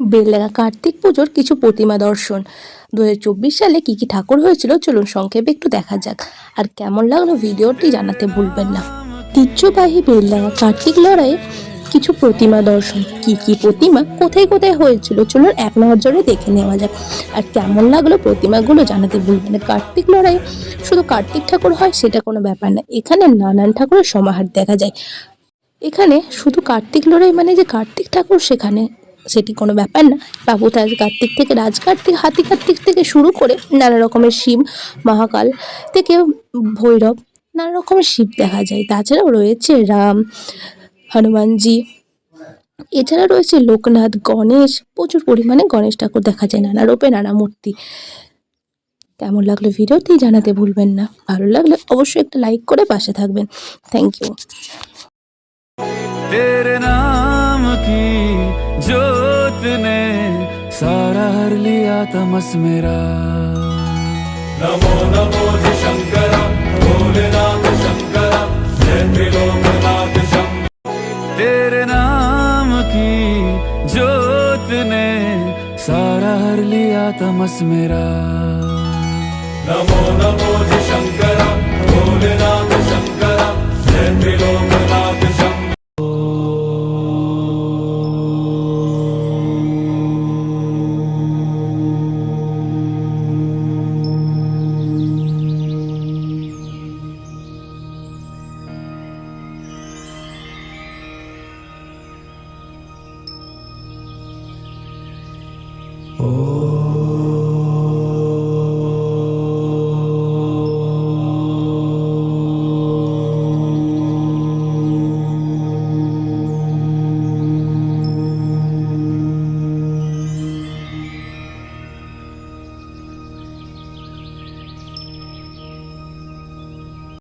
বেলডাঙ্গা কার্তিক পুজোর কিছু প্রতিমা দর্শন। দু হাজার চব্বিশ সালে কি কি ঠাকুর হয়েছিল চলুন সংক্ষেপে একটু দেখা যাক। আর কেমন লাগল ভিডিওটি জানাতে ভুলবেন না। ঐতিহ্যবাহী বেলডাঙ্গা কার্তিক লড়াইয়ে কিছু প্রতিমা দর্শন। কি কি প্রতিমা কোথায় কোথায় হয়েছিল চলুন এক নজরে দেখে নেওয়া যাক। আর কেমন লাগল প্রতিমাগুলো জানাতে ভুলবেন না। কার্তিক লড়াই শুধু কার্তিক ঠাকুর হয় সেটা কোনো ব্যাপার না। এখানে নানান ঠাকুরের সমাহার দেখা যায়। এখানে শুধু কার্তিক লড়াই মানে যে কার্তিক ঠাকুর সেখানে সেটি কোনো ব্যাপার না বাবু তাজ কার্তিক থেকে রাজ কার্তিক হাতি কার্তিক থেকে শুরু করে নানা রকমের শিব মহাকাল থেকে ভৈরব নানা রকমের শিব দেখা যায় তাছাড়াও রয়েছে রাম হনুমানজি এছাড়া রয়েছে লোকনাথ গণেশ প্রচুর পরিমাণে গণেশ ঠাকুর দেখা যায় নানা রূপে নানা মূর্তি কেমন লাগলো ভিডিওটি জানাতে ভুলবেন না ভালো লাগলে অবশ্যই একটা লাইক করে পাশে থাকবেন থ্যাংক ইউ तेरे नाम की जोत ने सारा हर लिया तमस मेरा। नमो नमो शंकर भोलेनाथ शंकर तेरे नाम की जोत ने सारा हर लिया तमस मेरा। नमो नमो 哦。